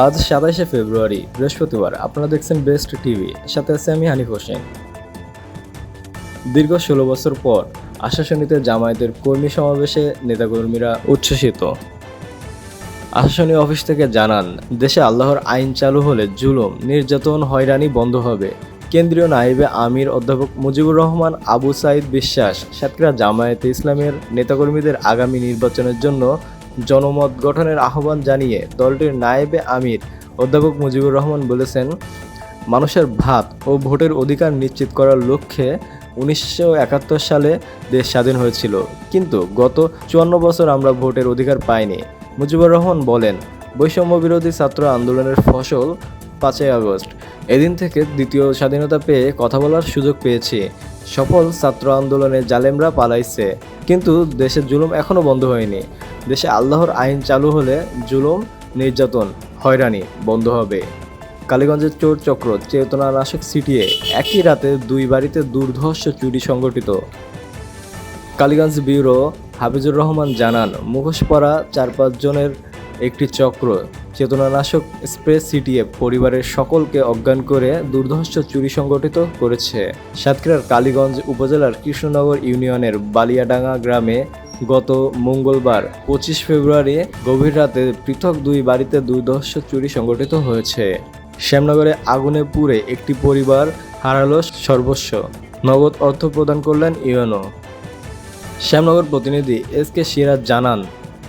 আজ সাতাশে ফেব্রুয়ারি, বৃহস্পতিবার। আপনারা দেখছেন বেস্ট টিভি। সাথে আছে আমি হানিফ হোসেন। দীর্ঘ ষোলো বছর পর আশাসনীতে জামায়াতের কর্মী সমাবেশে নেতাকর্মীরা উচ্ছ্বসিত। আশাসনী অফিস থেকে জানান, দেশে আল্লাহর আইন চালু হলে জুলুম, নির্যাতন, হয়রানি বন্ধ হবে। কেন্দ্রীয় নাইবে আমির অধ্যাপক মুজিবুর রহমান, আবু সাইদ বিশ্বাস, সাতক্ষীরা জামায়াতে ইসলামের নেতাকর্মীদের আগামী নির্বাচনের জন্য জনমত গঠনের আহ্বান জানিয়ে দলটির নায়েবে আমির অধ্যাপক মুজিবুর রহমান বলেছেন, মানুষের ভাত ও ভোটের অধিকার নিশ্চিত করার লক্ষ্যে উনিশশো একাত্তর সালে দেশ স্বাধীন হয়েছিল। কিন্তু গত চুয়ান্ন বছর আমরা ভোটের অধিকার পাইনি। মুজিবুর রহমান বলেন, বৈষম্য বিরোধী ছাত্র আন্দোলনের ফসল পাঁচই আগস্ট। এদিন থেকে দ্বিতীয় স্বাধীনতা পেয়ে কথা বলার সুযোগ পেয়েছি। সফল ছাত্র আন্দোলনে জালেমরা পালাইছে, কিন্তু দেশের জুলুম এখনও বন্ধ হয়নি। দেশে আল্লাহর আইন চালু হলে জুলুম, নির্যাতন, হয়রানি বন্ধ হবে। কালীগঞ্জের চোর চক্র, চেতনানাশক সিটিয়ে একই রাতে দুই বাড়িতে দুর্ধর্ষ চুরি সংগঠিত কালীগঞ্জ ব্যুরো হাফিজুর রহমান জানান মুখোশ পরা চার পাঁচজনের একটি চক্র চেতনানাশক স্প্রে সিটিয়ে পরিবারের সকলকে অজ্ঞান করে দুর্ধর্ষ চুরি সংগঠিত করেছে। সাতক্ষীরার কালীগঞ্জ উপজেলার কৃষ্ণনগর ইউনিয়নের বালিয়াডাঙ্গা গ্রামে গত মঙ্গলবার পঁচিশ ফেব্রুয়ারি গভীর রাতে পৃথক দুই বাড়িতে দুর্ধর্ষ চুরি সংগঠিত হয়েছে। শ্যামনগরে আগুনে পুড়ে একটি পরিবার হারালো সর্বস্ব। নগদ অর্থ প্রদান করলেন ইউএনও। শ্যামনগর প্রতিনিধি এস কে সিরাজ জানান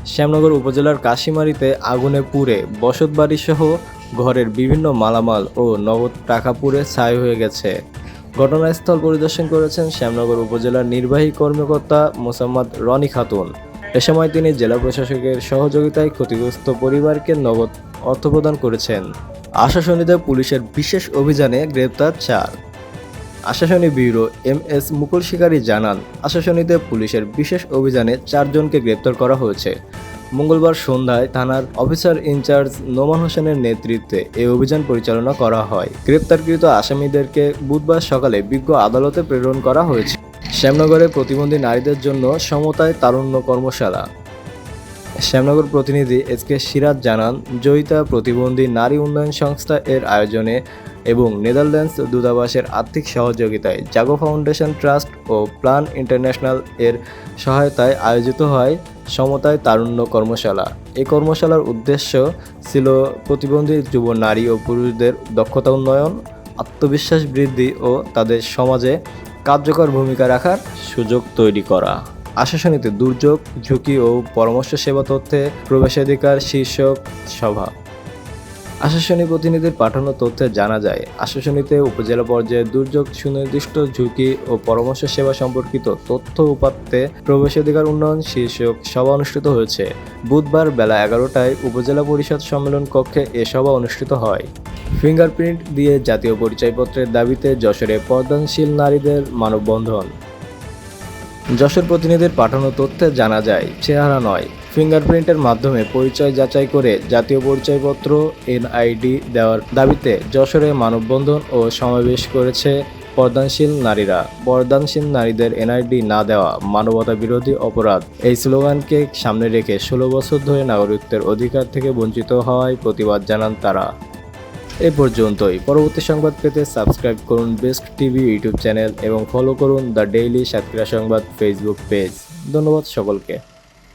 শ্যামনগর উপজেলার কাশিমারিতে আগুনে পুড়ে বসতবাড়ি সহ ঘরের বিভিন্ন মালামাল ও নগদ টাকা পুড়ে ছাই হয়ে গেছে। ঘটনাস্থল পরিদর্শন করেছেন শ্যামনগর উপজেলার নির্বাহী কর্মকর্তা মোসাম্মদ রনি খাতুন। এ সময় তিনি জেলা প্রশাসকের সহযোগিতায় ক্ষতিগ্রস্ত পরিবারকে নগদ অর্থ প্রদান করেছেন। আশা আশাসনীতে পুলিশের বিশেষ অভিযানে গ্রেপ্তার চার। Assasuni bureau M S Mukul Shikari জানান আশাসনীতে পুলিশের বিশেষ অভিযানে চারজনকে গ্রেপ্তার করা হয়েছে। মঙ্গলবার সন্ধ্যায় থানার অফিসার ইনচার্জ নোমান হোসেনের নেতৃত্বে এই অভিযান পরিচালনা করা হয়। গ্রেপ্তারকৃত আসামিদেরকে বুধবার সকালে বিজ্ঞ আদালতে প্রেরণ করা হয়েছে। শ্যামনগরে প্রতিবন্ধী নারীদের জন্য সমতায় তারুণ্য কর্মশালা। শ্যামনগর প্রতিনিধি এস কে সিরাজ জানান, জয়িতা প্রতিবন্ধী নারী উন্নয়ন সংস্থা এর আয়োজনে এবং নেদারল্যান্ডস দূতাবাসের আর্থিক সহযোগিতায় জাগো ফাউন্ডেশন ট্রাস্ট ও প্লান ইন্টারন্যাশনাল এর সহায়তায় আয়োজিত হয় সমতায় তারুণ্য কর্মশালা। এই কর্মশালার উদ্দেশ্য ছিল প্রতিবন্ধী যুব নারী ও পুরুষদের দক্ষতা উন্নয়ন, আত্মবিশ্বাস বৃদ্ধি ও তাদের সমাজে কার্যকর ভূমিকা রাখার সুযোগ তৈরি করা। আশাসনীতে, দুর্যোগ, ঝুঁকি ও পরামর্শ সেবা তথ্যে প্রবেশাধিকার শীর্ষক সভা। আশাসনী প্রতিনিধির পাঠানো তথ্যে জানা যায়, আশাসনীতে উপজেলা পর্যায়ে দুর্যোগ, সুনির্দিষ্ট ঝুঁকি ও পরামর্শ সেবা সম্পর্কিত তথ্য উপাত্তে প্রবেশাধিকার উন্নয়ন শীর্ষক সভা অনুষ্ঠিত হয়েছে। বুধবার বেলা এগারোটায় উপজেলা পরিষদ সম্মেলন কক্ষে এ সভা অনুষ্ঠিত হয়। ফিঙ্গারপ্রিন্ট দিয়ে জাতীয় পরিচয়পত্রের দাবিতে যশোরে পর্দানশীল নারীদের মানববন্ধন। যশোর প্রতিনিধির পাঠানো তথ্যে জানা যায়, চেহারা নয় ফিঙ্গারপ্রিন্টের মাধ্যমে পরিচয় যাচাই করে জাতীয় পরিচয়পত্র, এনআইডি দেওয়ার দাবিতে যশোরে মানববন্ধন ও সমাবেশ করেছে পর্দানশীল নারীরা। পর্দানশীল নারীদের এনআইডি না দেওয়া মানবতা বিরোধী অপরাধ। এই স্লোগানকে সামনে রেখে ষোলো বছর ধরে নাগরিকদের অধিকার থেকে বঞ্চিত হওয়ায় প্রতিবাদ জানান তারা। এ পর্যন্তই। পরবর্তী সংবাদ পেতে সাবস্ক্রাইব করুন বেস্ট টিভি ইউটিউব চ্যানেল এবং ফলো করুন দ্য ডেইলি সাতক্ষীরা সংবাদ ফেসবুক পেজ। ধন্যবাদ সকলকে।